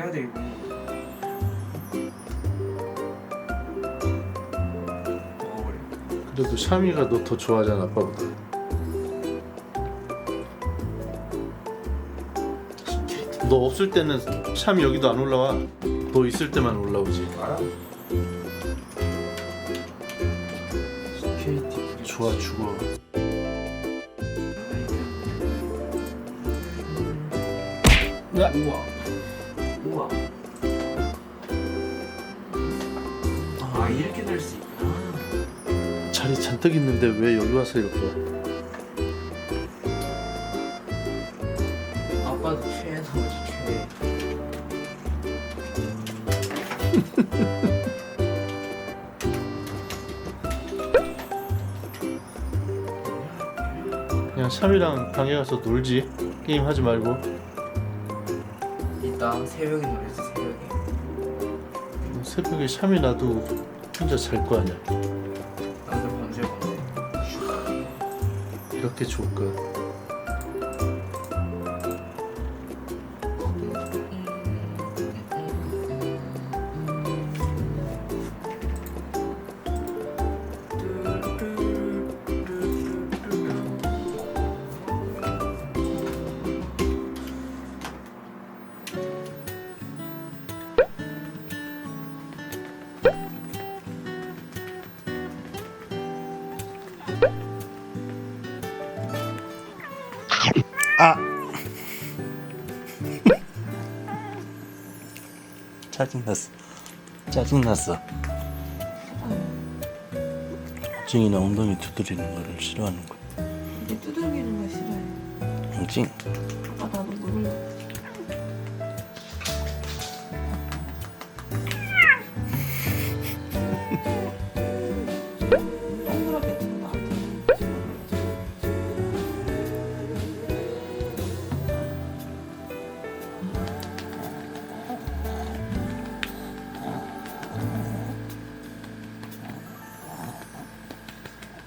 해야 돼 이거. 먹어버려. 그래도 샤미가 너 더 좋아하잖아 아빠보다 너 없을 때는 샤미 여기도 안 올라와 너 있을 때만 올라오지 알아? KT 좋아 죽어 우와. 우와. 이렇게 될 수 있구나. 자리 잔뜩 있는데 왜 여기 와서 이렇게 아빠도 최애 나머지 최애. 그냥 샤미랑 방에 가서 놀지 게임 하지 말고 이따 새벽에 놀았어 새벽에. 새벽에 샤미 놔도 혼자 잘 거 아니야 나도 언제 건데? 이렇게 좋을까 아. 짜증났어. 짜증났어. 징이나 엉덩이 두드리는 거를 싫어하는 거야. 이게 두들기는 거 싫어해. 징. 아빠 나도 먹을